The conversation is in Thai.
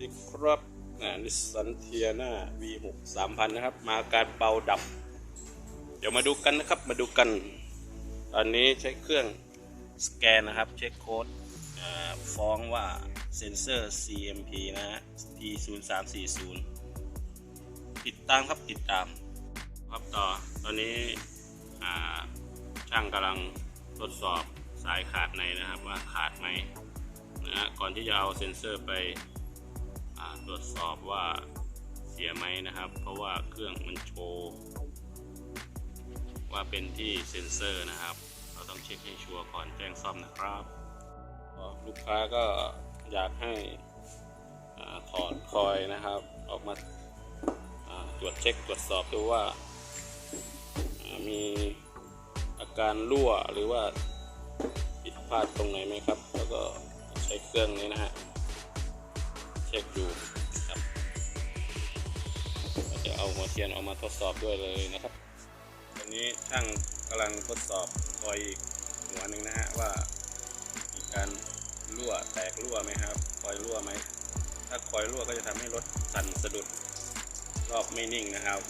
ดีครับนิสสันเทียนา V6 3000 นะครับ มาการเป่าดับ เดี๋ยวมาดูกันนะครับ มาดูกัน ตอนนี้ใช้เครื่องสแกนนะครับ เช็คโค้ดฟ้องว่าเซนเซอร์ CMP นะฮะ P0340 ติดตามครับ ติดตาม ครับต่อ ตอนนี้ช่างกำลังทดสอบสายขาดในนะครับว่าขาดไหมนะฮะก่อนที่จะเอาเซ็นเซอร์ไป ตรวจสอบว่าเสียไหมนะครับ เพราะว่าเครื่องมันโชว์ว่าเป็นที่เซ็นเซอร์นะครับ เราต้องเช็คให้ชัวร์ก่อนแจ้งซ่อมนะครับ ลูกค้าก็อยากให้ถอดคอยนะครับ ออกมาาตรวจเช็คตรวจสอบดูว่าอ่ามีอาการรั่วหรือว่าผิดพลาดตรงไหนไหมครับ แล้วก็ใช้เครื่องนี้นะฮะ เทียนออกมาทดสอบด้วยเลยนะครับตอนนี้ช่างกำลังทดสอบคอยอีกหัวหนึ่งนะฮะว่ามีการรั่วแตกรั่วไหมครับ คอยรั่วไหม ถ้าคอยรั่วก็จะทำให้รถสั่นสะดุดรอบไม่นิ่งนะครับ